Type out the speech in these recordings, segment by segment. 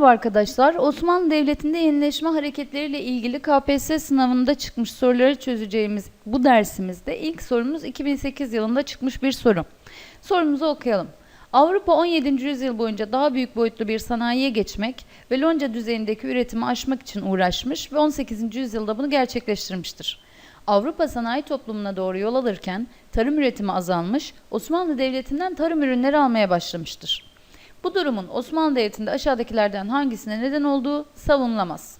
Merhaba arkadaşlar. Osmanlı Devleti'nde yenileşme hareketleriyle ilgili KPSS sınavında çıkmış soruları çözeceğimiz bu dersimizde ilk sorumuz 2008 yılında çıkmış bir soru. Sorumuzu okuyalım. Avrupa 17. yüzyıl boyunca daha büyük boyutlu bir sanayiye geçmek ve lonca düzeyindeki üretimi aşmak için uğraşmış ve 18. yüzyılda bunu gerçekleştirmiştir. Avrupa sanayi toplumuna doğru yol alırken tarım üretimi azalmış, Osmanlı Devleti'nden tarım ürünleri almaya başlamıştır. Bu durumun Osmanlı Devleti'nde aşağıdakilerden hangisine neden olduğu savunulamaz.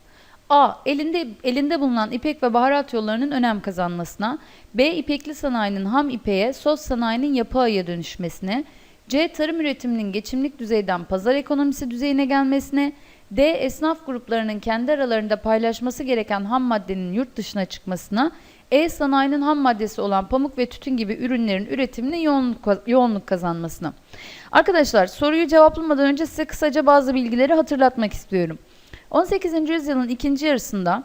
A. Elinde, elinde bulunan ipek ve baharat yollarının önem kazanmasına. B. İpekli sanayinin ham ipeğe, sos sanayinin yapı ağıya dönüşmesine. C. Tarım üretiminin geçimlik düzeyden pazar ekonomisi düzeyine gelmesine. D. Esnaf gruplarının kendi aralarında paylaşması gereken ham maddenin yurt dışına çıkmasına. E. Sanayinin ham maddesi olan pamuk ve tütün gibi ürünlerin üretimine yoğunluk, yoğunluk kazanmasına. Arkadaşlar soruyu cevaplamadan önce size kısaca bazı bilgileri hatırlatmak istiyorum. 18. yüzyılın ikinci yarısında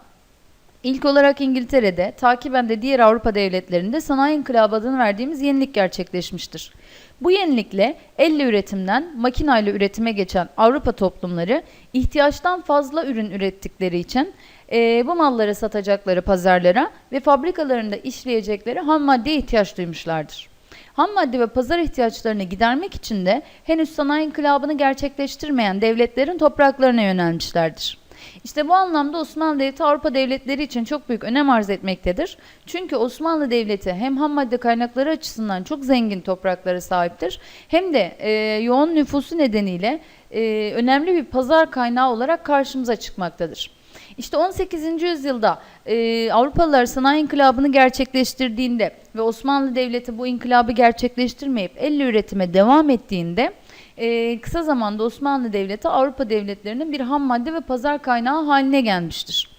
ilk olarak İngiltere'de, takiben de diğer Avrupa devletlerinde sanayi inkılabı adını verdiğimiz yenilik gerçekleşmiştir. Bu yenilikle elle üretimden makinayla üretime geçen Avrupa toplumları ihtiyaçtan fazla ürün ürettikleri için e, bu malları satacakları pazarlara ve fabrikalarında işleyecekleri ham maddeye ihtiyaç duymuşlardır. Ham madde ve pazar ihtiyaçlarını gidermek için de henüz sanayi inkılabını gerçekleştirmeyen devletlerin topraklarına yönelmişlerdir. İşte bu anlamda Osmanlı Devleti Avrupa devletleri için çok büyük önem arz etmektedir. Çünkü Osmanlı Devleti hem ham madde kaynakları açısından çok zengin topraklara sahiptir hem de e, yoğun nüfusu nedeniyle e, önemli bir pazar kaynağı olarak karşımıza çıkmaktadır. İşte 18. yüzyılda e, Avrupalılar sanayi inkılabını gerçekleştirdiğinde ve Osmanlı Devleti bu inkılabı gerçekleştirmeyip elle üretime devam ettiğinde e, kısa zamanda Osmanlı Devleti Avrupa devletlerinin bir ham madde ve pazar kaynağı haline gelmiştir.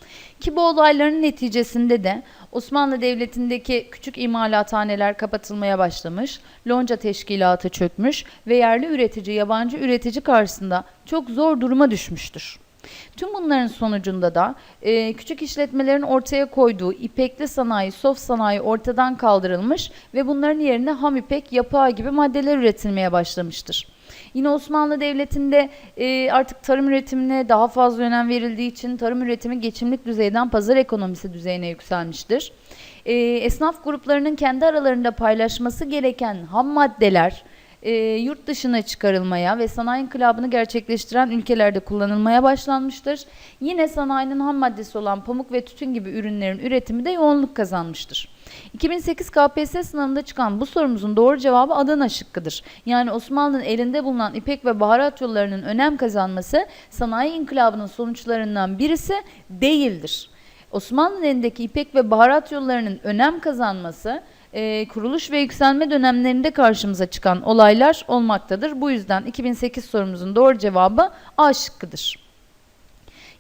Ki bu olayların neticesinde de Osmanlı Devleti'ndeki küçük imalathaneler kapatılmaya başlamış, lonca teşkilatı çökmüş ve yerli üretici yabancı üretici karşısında çok zor duruma düşmüştür. Tüm bunların sonucunda da e, küçük işletmelerin ortaya koyduğu ipekli sanayi, soft sanayi ortadan kaldırılmış ve bunların yerine ham ipek, yapağı gibi maddeler üretilmeye başlamıştır. Yine Osmanlı Devleti'nde e, artık tarım üretimine daha fazla önem verildiği için tarım üretimi geçimlik düzeyden pazar ekonomisi düzeyine yükselmiştir. E, esnaf gruplarının kendi aralarında paylaşması gereken ham maddeler, e, yurt dışına çıkarılmaya ve sanayi inkılabını gerçekleştiren ülkelerde kullanılmaya başlanmıştır. Yine sanayinin ham maddesi olan pamuk ve tütün gibi ürünlerin üretimi de yoğunluk kazanmıştır. 2008 KPSS sınavında çıkan bu sorumuzun doğru cevabı Adana şıkkıdır. Yani Osmanlı'nın elinde bulunan ipek ve baharat yollarının önem kazanması sanayi inkılabının sonuçlarından birisi değildir. Osmanlı'nın elindeki ipek ve baharat yollarının önem kazanması e, kuruluş ve yükselme dönemlerinde karşımıza çıkan olaylar olmaktadır. Bu yüzden 2008 sorumuzun doğru cevabı A şıkkıdır.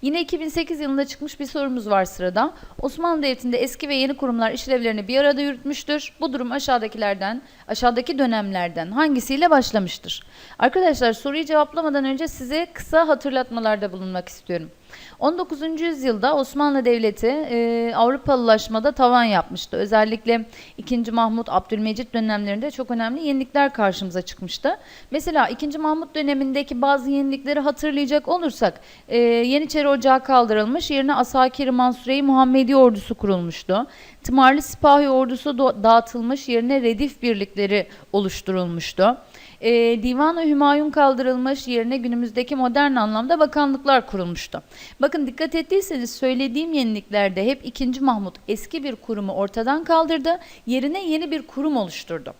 Yine 2008 yılında çıkmış bir sorumuz var sırada. Osmanlı Devleti'nde eski ve yeni kurumlar işlevlerini bir arada yürütmüştür. Bu durum aşağıdakilerden, aşağıdaki dönemlerden hangisiyle başlamıştır? Arkadaşlar soruyu cevaplamadan önce size kısa hatırlatmalarda bulunmak istiyorum. 19. yüzyılda Osmanlı Devleti e, Avrupalılaşmada tavan yapmıştı. Özellikle 2. Mahmut, Abdülmecit dönemlerinde çok önemli yenilikler karşımıza çıkmıştı. Mesela 2. Mahmut dönemindeki bazı yenilikleri hatırlayacak olursak e, Yeniçeri Ocağı kaldırılmış, yerine Asakir-i Mansure-i Muhammedi ordusu kurulmuştu. Tımarlı Sipahi ordusu dağıtılmış, yerine Redif birlikleri oluşturulmuştu. E, Divan-ı Hümayun kaldırılmış, yerine günümüzdeki modern anlamda bakanlıklar kurulmuştu. Bakın dikkat ettiyseniz söylediğim yeniliklerde hep 2. Mahmut eski bir kurumu ortadan kaldırdı, yerine yeni bir kurum oluşturdu.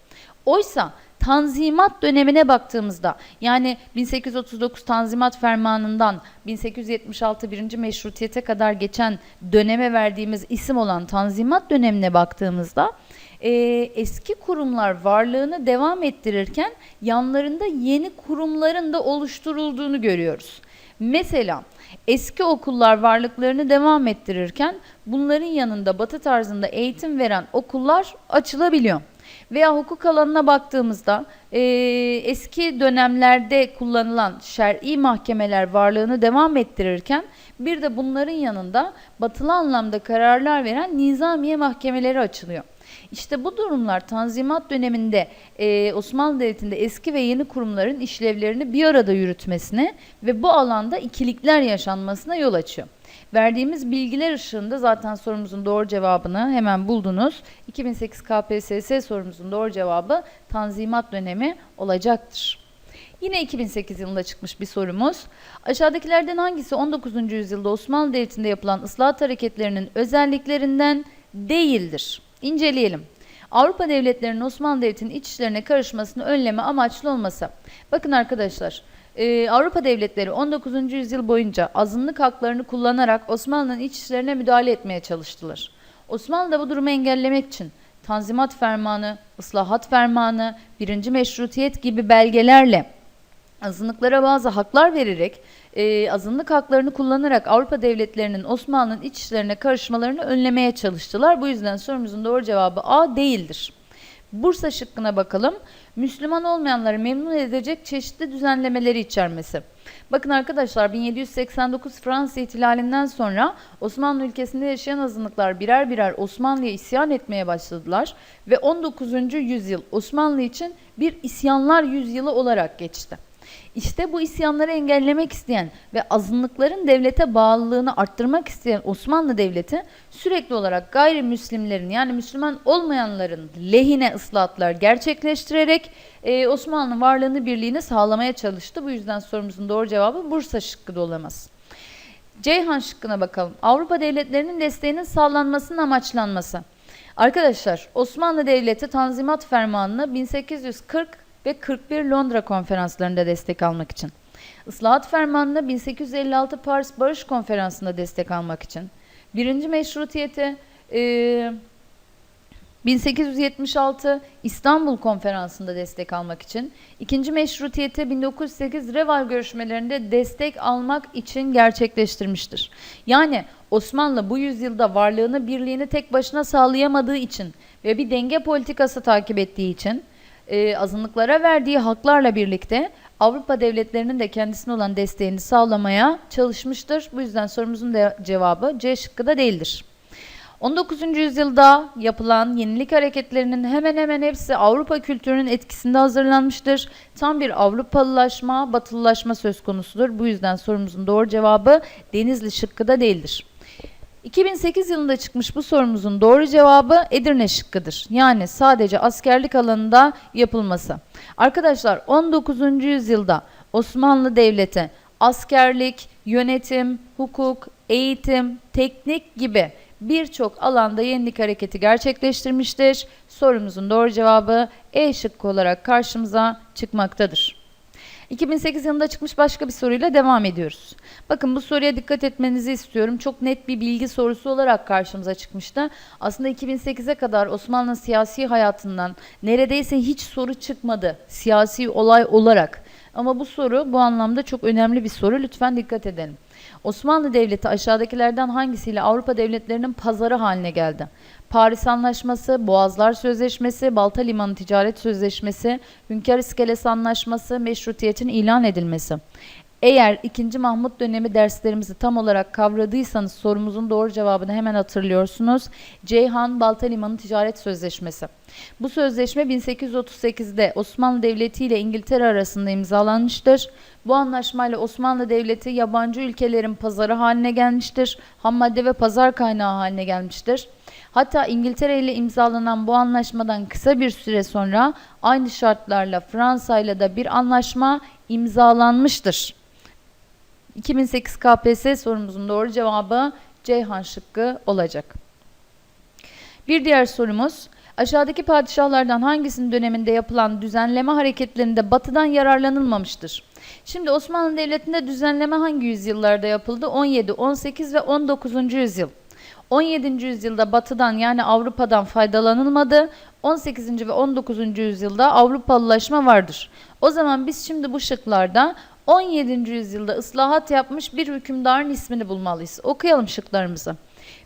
Oysa Tanzimat dönemine baktığımızda yani 1839 Tanzimat Fermanı'ndan 1876 birinci meşrutiyete kadar geçen döneme verdiğimiz isim olan Tanzimat dönemine baktığımızda e, eski kurumlar varlığını devam ettirirken yanlarında yeni kurumların da oluşturulduğunu görüyoruz. Mesela eski okullar varlıklarını devam ettirirken bunların yanında batı tarzında eğitim veren okullar açılabiliyor. Veya hukuk alanına baktığımızda e, eski dönemlerde kullanılan şer'i mahkemeler varlığını devam ettirirken bir de bunların yanında batılı anlamda kararlar veren nizamiye mahkemeleri açılıyor. İşte bu durumlar Tanzimat döneminde e, Osmanlı Devleti'nde eski ve yeni kurumların işlevlerini bir arada yürütmesine ve bu alanda ikilikler yaşanmasına yol açıyor. Verdiğimiz bilgiler ışığında zaten sorumuzun doğru cevabını hemen buldunuz. 2008 KPSS sorumuzun doğru cevabı Tanzimat dönemi olacaktır. Yine 2008 yılında çıkmış bir sorumuz. Aşağıdakilerden hangisi 19. yüzyılda Osmanlı Devleti'nde yapılan ıslahat hareketlerinin özelliklerinden değildir? İnceleyelim. Avrupa devletlerinin Osmanlı Devleti'nin iç işlerine karışmasını önleme amaçlı olması. Bakın arkadaşlar, e, Avrupa devletleri 19. yüzyıl boyunca azınlık haklarını kullanarak Osmanlı'nın iç işlerine müdahale etmeye çalıştılar. Osmanlı da bu durumu engellemek için Tanzimat Fermanı, Islahat Fermanı, Birinci Meşrutiyet gibi belgelerle azınlıklara bazı haklar vererek e, azınlık haklarını kullanarak Avrupa devletlerinin Osmanlı'nın iç işlerine karışmalarını önlemeye çalıştılar. Bu yüzden sorumuzun doğru cevabı A değildir. Bursa şıkkına bakalım. Müslüman olmayanları memnun edecek çeşitli düzenlemeleri içermesi. Bakın arkadaşlar 1789 Fransız ihtilalinden sonra Osmanlı ülkesinde yaşayan azınlıklar birer birer Osmanlı'ya isyan etmeye başladılar ve 19. yüzyıl Osmanlı için bir isyanlar yüzyılı olarak geçti. İşte bu isyanları engellemek isteyen ve azınlıkların devlete bağlılığını arttırmak isteyen Osmanlı Devleti sürekli olarak gayrimüslimlerin yani Müslüman olmayanların lehine ıslahatlar gerçekleştirerek e, Osmanlı varlığını birliğini sağlamaya çalıştı. Bu yüzden sorumuzun doğru cevabı Bursa şıkkı da olamaz. Ceyhan şıkkına bakalım. Avrupa devletlerinin desteğinin sağlanmasının amaçlanması. Arkadaşlar Osmanlı Devleti Tanzimat Fermanı'nı 1840 ve 41 Londra konferanslarında destek almak için. Islahat Fermanı'na 1856 Paris Barış Konferansı'nda destek almak için. Birinci Meşrutiyeti e, 1876 İstanbul Konferansı'nda destek almak için, ikinci meşrutiyeti 1908 Reval görüşmelerinde destek almak için gerçekleştirmiştir. Yani Osmanlı bu yüzyılda varlığını birliğini tek başına sağlayamadığı için ve bir denge politikası takip ettiği için e, azınlıklara verdiği haklarla birlikte Avrupa devletlerinin de kendisine olan desteğini sağlamaya çalışmıştır. Bu yüzden sorumuzun da cevabı C şıkkı da değildir. 19. yüzyılda yapılan yenilik hareketlerinin hemen hemen hepsi Avrupa kültürünün etkisinde hazırlanmıştır. Tam bir Avrupalılaşma, batılılaşma söz konusudur. Bu yüzden sorumuzun doğru cevabı Denizli şıkkı da değildir. 2008 yılında çıkmış bu sorumuzun doğru cevabı Edirne şıkkıdır. Yani sadece askerlik alanında yapılması. Arkadaşlar 19. yüzyılda Osmanlı Devleti askerlik, yönetim, hukuk, eğitim, teknik gibi birçok alanda yenilik hareketi gerçekleştirmiştir. Sorumuzun doğru cevabı E şıkkı olarak karşımıza çıkmaktadır. 2008 yılında çıkmış başka bir soruyla devam ediyoruz. Bakın bu soruya dikkat etmenizi istiyorum. Çok net bir bilgi sorusu olarak karşımıza çıkmıştı. Aslında 2008'e kadar Osmanlı siyasi hayatından neredeyse hiç soru çıkmadı siyasi olay olarak. Ama bu soru bu anlamda çok önemli bir soru. Lütfen dikkat edelim. Osmanlı Devleti aşağıdakilerden hangisiyle Avrupa devletlerinin pazarı haline geldi? Paris Anlaşması, Boğazlar Sözleşmesi, Balta Limanı Ticaret Sözleşmesi, Hünkar İskelesi Anlaşması, meşrutiyetin ilan edilmesi. Eğer 2. Mahmut dönemi derslerimizi tam olarak kavradıysanız sorumuzun doğru cevabını hemen hatırlıyorsunuz. Ceyhan Balta Limanı Ticaret Sözleşmesi. Bu sözleşme 1838'de Osmanlı Devleti ile İngiltere arasında imzalanmıştır. Bu anlaşmayla Osmanlı Devleti yabancı ülkelerin pazarı haline gelmiştir. Ham madde ve pazar kaynağı haline gelmiştir. Hatta İngiltere ile imzalanan bu anlaşmadan kısa bir süre sonra aynı şartlarla Fransa ile de bir anlaşma imzalanmıştır. 2008 KPSS sorumuzun doğru cevabı Ceyhan şıkkı olacak. Bir diğer sorumuz aşağıdaki padişahlardan hangisinin döneminde yapılan düzenleme hareketlerinde batıdan yararlanılmamıştır? Şimdi Osmanlı Devleti'nde düzenleme hangi yüzyıllarda yapıldı? 17, 18 ve 19. yüzyıl. 17. yüzyılda batıdan yani Avrupa'dan faydalanılmadı. 18. ve 19. yüzyılda Avrupalılaşma vardır. O zaman biz şimdi bu şıklarda 17. yüzyılda ıslahat yapmış bir hükümdarın ismini bulmalıyız. Okuyalım şıklarımızı.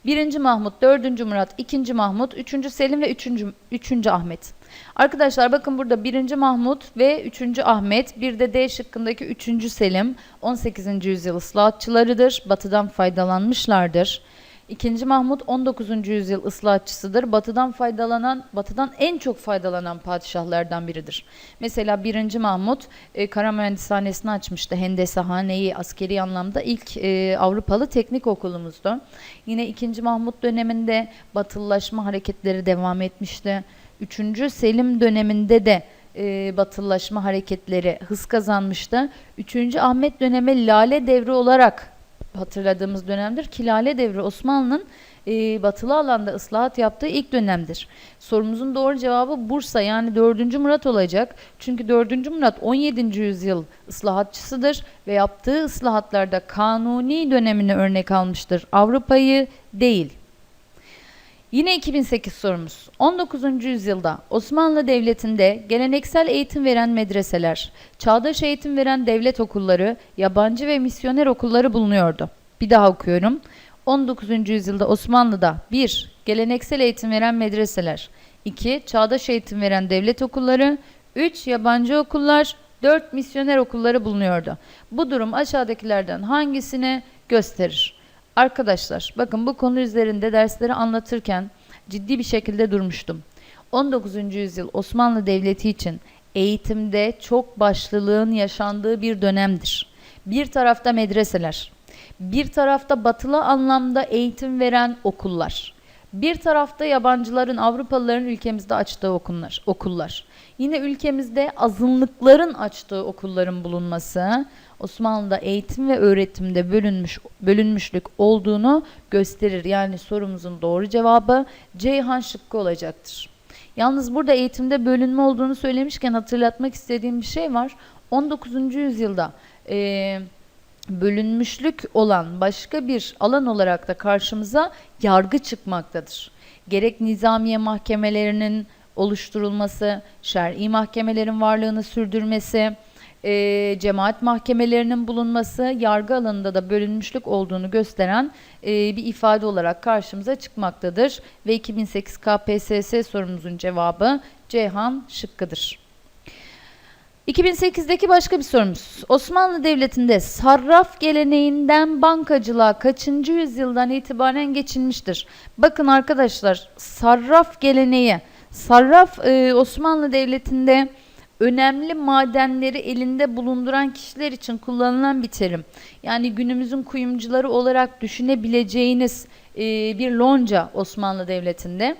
1. Mahmut, 4. Murat, 2. Mahmut, 3. Selim ve 3. 3. Ahmet. Arkadaşlar bakın burada 1. Mahmut ve 3. Ahmet, bir de D şıkkındaki 3. Selim 18. yüzyıl ıslahatçılarıdır. Batıdan faydalanmışlardır. İkinci Mahmut 19. yüzyıl ıslahatçısıdır. Batıdan faydalanan, batıdan en çok faydalanan padişahlardan biridir. Mesela 1. Mahmut e, Kara Mühendishanesini açmıştı. Hendesehaneyi askeri anlamda ilk e, Avrupalı teknik okulumuzdu. Yine 2. Mahmut döneminde batılılaşma hareketleri devam etmişti. 3. Selim döneminde de e, batılılaşma hareketleri hız kazanmıştı. 3. Ahmet dönemi Lale Devri olarak hatırladığımız dönemdir ki Lale Devri Osmanlı'nın e, batılı alanda ıslahat yaptığı ilk dönemdir. Sorumuzun doğru cevabı Bursa yani 4. Murat olacak. Çünkü 4. Murat 17. yüzyıl ıslahatçısıdır ve yaptığı ıslahatlarda kanuni dönemini örnek almıştır. Avrupa'yı değil. Yine 2008 sorumuz. 19. yüzyılda Osmanlı Devleti'nde geleneksel eğitim veren medreseler, çağdaş eğitim veren devlet okulları, yabancı ve misyoner okulları bulunuyordu. Bir daha okuyorum. 19. yüzyılda Osmanlı'da 1. Geleneksel eğitim veren medreseler 2. Çağdaş eğitim veren devlet okulları 3. Yabancı okullar 4. Misyoner okulları bulunuyordu. Bu durum aşağıdakilerden hangisini gösterir? Arkadaşlar bakın bu konu üzerinde dersleri anlatırken ciddi bir şekilde durmuştum. 19. yüzyıl Osmanlı Devleti için eğitimde çok başlılığın yaşandığı bir dönemdir. Bir tarafta medreseler, bir tarafta batılı anlamda eğitim veren okullar, bir tarafta yabancıların, Avrupalıların ülkemizde açtığı okullar, okullar. Yine ülkemizde azınlıkların açtığı okulların bulunması Osmanlı'da eğitim ve öğretimde bölünmüş bölünmüşlük olduğunu gösterir. Yani sorumuzun doğru cevabı Ceyhan şıkkı olacaktır. Yalnız burada eğitimde bölünme olduğunu söylemişken hatırlatmak istediğim bir şey var. 19. yüzyılda eee bölünmüşlük olan başka bir alan olarak da karşımıza yargı çıkmaktadır. Gerek nizamiye mahkemelerinin oluşturulması, şer'i mahkemelerin varlığını sürdürmesi, e, cemaat mahkemelerinin bulunması yargı alanında da bölünmüşlük olduğunu gösteren e, bir ifade olarak karşımıza çıkmaktadır. Ve 2008 KPSS sorumuzun cevabı Ceyhan şıkkıdır. 2008'deki başka bir sorumuz. Osmanlı Devleti'nde sarraf geleneğinden bankacılığa kaçıncı yüzyıldan itibaren geçilmiştir? Bakın arkadaşlar sarraf geleneği. Sarraf e, Osmanlı Devleti'nde önemli madenleri elinde bulunduran kişiler için kullanılan bir terim. Yani günümüzün kuyumcuları olarak düşünebileceğiniz e, bir lonca Osmanlı Devleti'nde.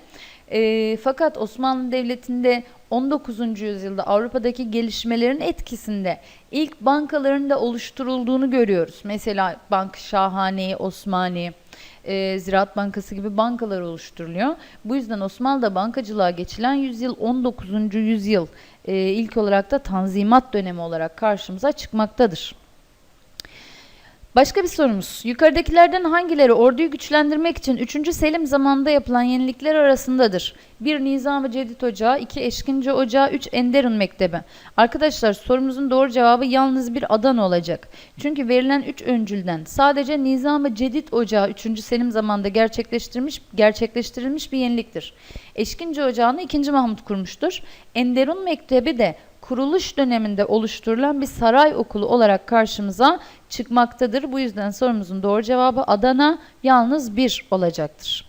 E, fakat Osmanlı Devleti'nde 19. yüzyılda Avrupa'daki gelişmelerin etkisinde ilk bankaların da oluşturulduğunu görüyoruz. Mesela Bank Şahane, Osmani, e, Ziraat Bankası gibi bankalar oluşturuluyor. Bu yüzden Osmanlı'da bankacılığa geçilen yüzyıl 19. yüzyıl ilk olarak da Tanzimat dönemi olarak karşımıza çıkmaktadır. Başka bir sorumuz. Yukarıdakilerden hangileri orduyu güçlendirmek için 3. Selim zamanında yapılan yenilikler arasındadır? 1. Nizam-ı Cedid Ocağı, 2. Eşkinci Ocağı, 3. Enderun Mektebi. Arkadaşlar sorumuzun doğru cevabı yalnız bir Adana olacak. Çünkü verilen 3 öncülden sadece Nizam-ı Cedid Ocağı 3. Selim zamanında gerçekleştirilmiş, gerçekleştirilmiş bir yeniliktir. Eşkinci Ocağı'nı 2. Mahmut kurmuştur. Enderun Mektebi de kuruluş döneminde oluşturulan bir saray okulu olarak karşımıza çıkmaktadır. Bu yüzden sorumuzun doğru cevabı Adana yalnız bir olacaktır.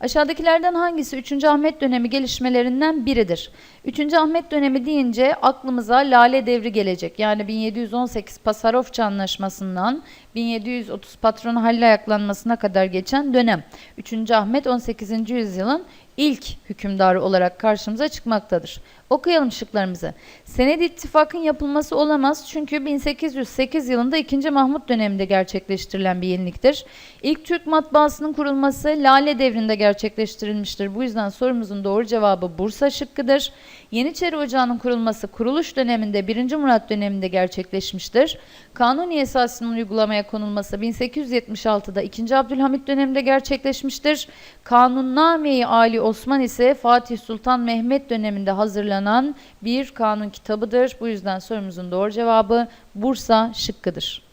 Aşağıdakilerden hangisi 3. Ahmet dönemi gelişmelerinden biridir? 3. Ahmet dönemi deyince aklımıza Lale Devri gelecek. Yani 1718 Pasarofça Anlaşması'ndan 1730 patron Halil ayaklanmasına kadar geçen dönem. 3. Ahmet 18. yüzyılın ilk hükümdarı olarak karşımıza çıkmaktadır. Okuyalım şıklarımızı. Senedi ittifakın yapılması olamaz çünkü 1808 yılında 2. Mahmut döneminde gerçekleştirilen bir yeniliktir. İlk Türk matbaasının kurulması Lale devrinde gerçekleştirilmiştir. Bu yüzden sorumuzun doğru cevabı Bursa şıkkıdır. Yeniçeri Ocağı'nın kurulması kuruluş döneminde 1. Murat döneminde gerçekleşmiştir. Kanuni esasının uygulamaya konulması 1876'da 2. Abdülhamit döneminde gerçekleşmiştir. Kanunname-i Ali Osman ise Fatih Sultan Mehmet döneminde hazırlanan bir kanun kitabıdır. Bu yüzden sorumuzun doğru cevabı Bursa şıkkıdır.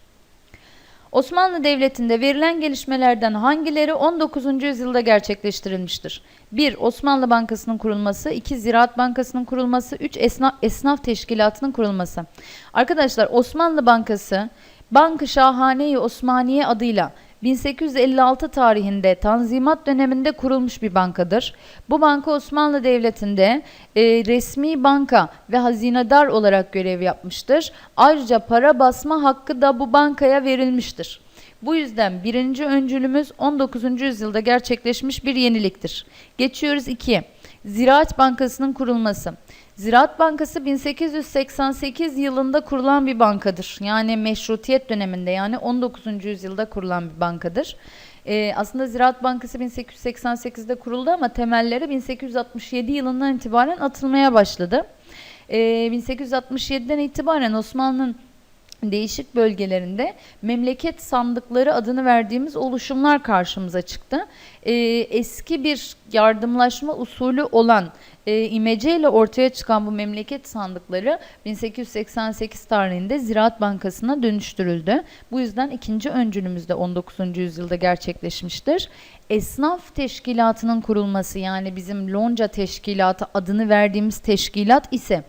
Osmanlı Devleti'nde verilen gelişmelerden hangileri 19. yüzyılda gerçekleştirilmiştir? 1. Osmanlı Bankası'nın kurulması, 2. Ziraat Bankası'nın kurulması, 3. Esnaf, Esnaf Teşkilatı'nın kurulması. Arkadaşlar Osmanlı Bankası Bank-ı Şahane-i Osmaniye adıyla 1856 tarihinde Tanzimat döneminde kurulmuş bir bankadır. Bu banka Osmanlı Devleti'nde e, resmi banka ve hazinedar olarak görev yapmıştır. Ayrıca para basma hakkı da bu bankaya verilmiştir. Bu yüzden birinci öncülümüz 19. yüzyılda gerçekleşmiş bir yeniliktir. Geçiyoruz 2'ye. Ziraat Bankası'nın kurulması. Ziraat Bankası 1888 yılında kurulan bir bankadır. Yani meşrutiyet döneminde yani 19. yüzyılda kurulan bir bankadır. Ee, aslında Ziraat Bankası 1888'de kuruldu ama temelleri 1867 yılından itibaren atılmaya başladı. Ee, 1867'den itibaren Osmanlı'nın değişik bölgelerinde memleket sandıkları adını verdiğimiz oluşumlar karşımıza çıktı. Ee, eski bir yardımlaşma usulü olan e, imeceyle ortaya çıkan bu memleket sandıkları 1888 tarihinde Ziraat Bankası'na dönüştürüldü. Bu yüzden ikinci öncülümüz de 19. yüzyılda gerçekleşmiştir. Esnaf teşkilatının kurulması yani bizim lonca teşkilatı adını verdiğimiz teşkilat ise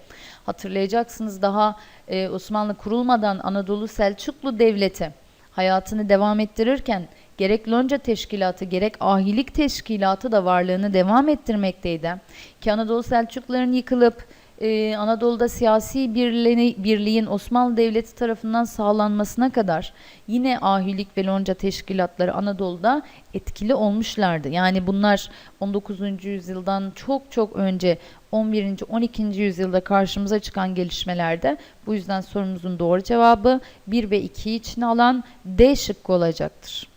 hatırlayacaksınız daha e, Osmanlı kurulmadan Anadolu Selçuklu Devleti hayatını devam ettirirken gerek lonca teşkilatı gerek ahilik teşkilatı da varlığını devam ettirmekteydi. Ki Anadolu Selçukluların yıkılıp e, Anadolu'da siyasi birliğini, birliğin Osmanlı Devleti tarafından sağlanmasına kadar yine ahilik ve lonca teşkilatları Anadolu'da etkili olmuşlardı. Yani bunlar 19. yüzyıldan çok çok önce 11. 12. yüzyılda karşımıza çıkan gelişmelerde bu yüzden sorumuzun doğru cevabı 1 ve 2 içine alan D şıkkı olacaktır.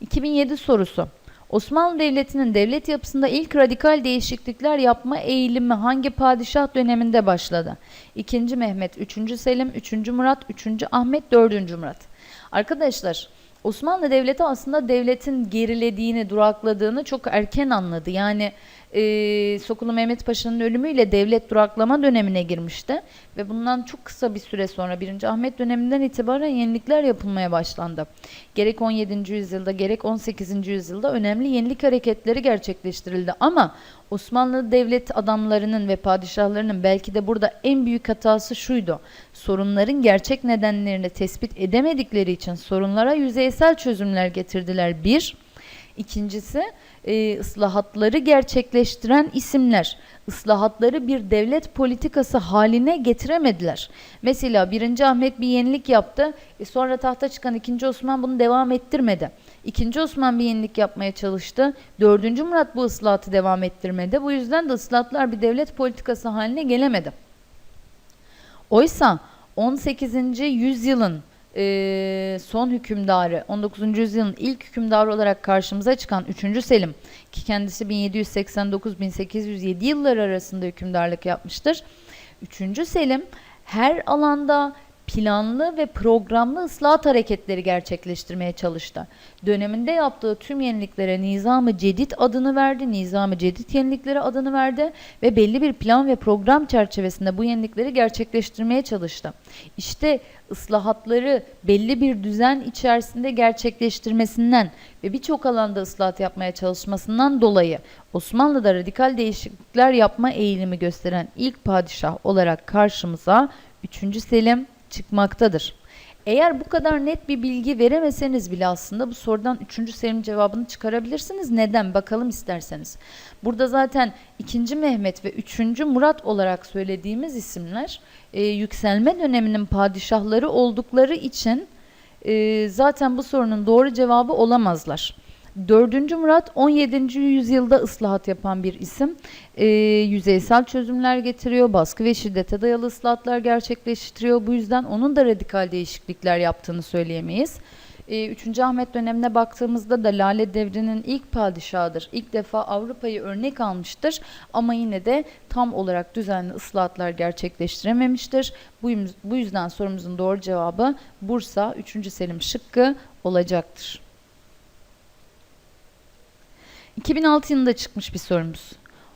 2007 sorusu. Osmanlı Devleti'nin devlet yapısında ilk radikal değişiklikler yapma eğilimi hangi padişah döneminde başladı? 2. Mehmet, 3. Selim, 3. Murat, 3. Ahmet, 4. Murat. Arkadaşlar Osmanlı Devleti aslında devletin gerilediğini, durakladığını çok erken anladı. Yani e, Sokulu Mehmet Paşa'nın ölümüyle devlet duraklama dönemine girmişti. Ve bundan çok kısa bir süre sonra 1. Ahmet döneminden itibaren yenilikler yapılmaya başlandı. Gerek 17. yüzyılda gerek 18. yüzyılda önemli yenilik hareketleri gerçekleştirildi. Ama Osmanlı devlet adamlarının ve padişahlarının belki de burada en büyük hatası şuydu. Sorunların gerçek nedenlerini tespit edemedikleri için sorunlara yüzeysel çözümler getirdiler. Bir, İkincisi e, ıslahatları gerçekleştiren isimler ıslahatları bir devlet politikası haline getiremediler. Mesela 1. Ahmet bir yenilik yaptı. E, sonra tahta çıkan 2. Osman bunu devam ettirmedi. 2. Osman bir yenilik yapmaya çalıştı. 4. Murat bu ıslahatı devam ettirmedi. Bu yüzden de ıslahatlar bir devlet politikası haline gelemedi. Oysa 18. yüzyılın e, son hükümdarı 19. yüzyılın ilk hükümdarı olarak karşımıza çıkan 3. Selim ki kendisi 1789-1807 yılları arasında hükümdarlık yapmıştır. 3. Selim her alanda planlı ve programlı ıslahat hareketleri gerçekleştirmeye çalıştı. Döneminde yaptığı tüm yeniliklere Nizam-ı Cedid adını verdi, Nizam-ı Cedid yenilikleri adını verdi ve belli bir plan ve program çerçevesinde bu yenilikleri gerçekleştirmeye çalıştı. İşte ıslahatları belli bir düzen içerisinde gerçekleştirmesinden ve birçok alanda ıslahat yapmaya çalışmasından dolayı Osmanlı'da radikal değişiklikler yapma eğilimi gösteren ilk padişah olarak karşımıza 3. Selim çıkmaktadır. Eğer bu kadar net bir bilgi veremeseniz bile aslında bu sorudan 3. Selim cevabını çıkarabilirsiniz. Neden? Bakalım isterseniz. Burada zaten 2. Mehmet ve 3. Murat olarak söylediğimiz isimler e, yükselme döneminin padişahları oldukları için e, zaten bu sorunun doğru cevabı olamazlar. 4. Murat 17. yüzyılda ıslahat yapan bir isim. E, yüzeysel çözümler getiriyor, baskı ve şiddete dayalı ıslahatlar gerçekleştiriyor. Bu yüzden onun da radikal değişiklikler yaptığını söyleyemeyiz. 3. Ahmet dönemine baktığımızda da Lale Devri'nin ilk padişahıdır. İlk defa Avrupa'yı örnek almıştır ama yine de tam olarak düzenli ıslahatlar gerçekleştirememiştir. Bu, bu yüzden sorumuzun doğru cevabı Bursa 3. Selim şıkkı olacaktır. 2006 yılında çıkmış bir sorumuz.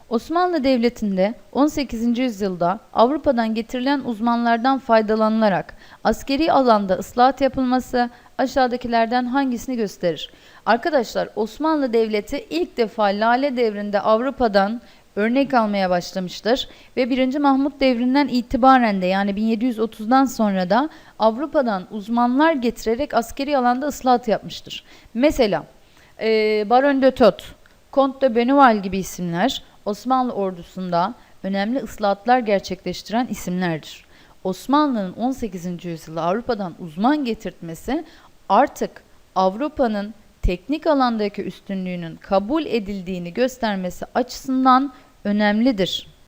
Osmanlı Devleti'nde 18. yüzyılda Avrupa'dan getirilen uzmanlardan faydalanılarak askeri alanda ıslahat yapılması aşağıdakilerden hangisini gösterir? Arkadaşlar Osmanlı Devleti ilk defa Lale devrinde Avrupa'dan örnek almaya başlamıştır ve 1. Mahmut devrinden itibaren de yani 1730'dan sonra da Avrupa'dan uzmanlar getirerek askeri alanda ıslahat yapmıştır. Mesela e, Baron de Thot, Comte de Beneval gibi isimler Osmanlı ordusunda önemli ıslahatlar gerçekleştiren isimlerdir. Osmanlı'nın 18. yüzyılda Avrupa'dan uzman getirtmesi artık Avrupa'nın teknik alandaki üstünlüğünün kabul edildiğini göstermesi açısından önemlidir.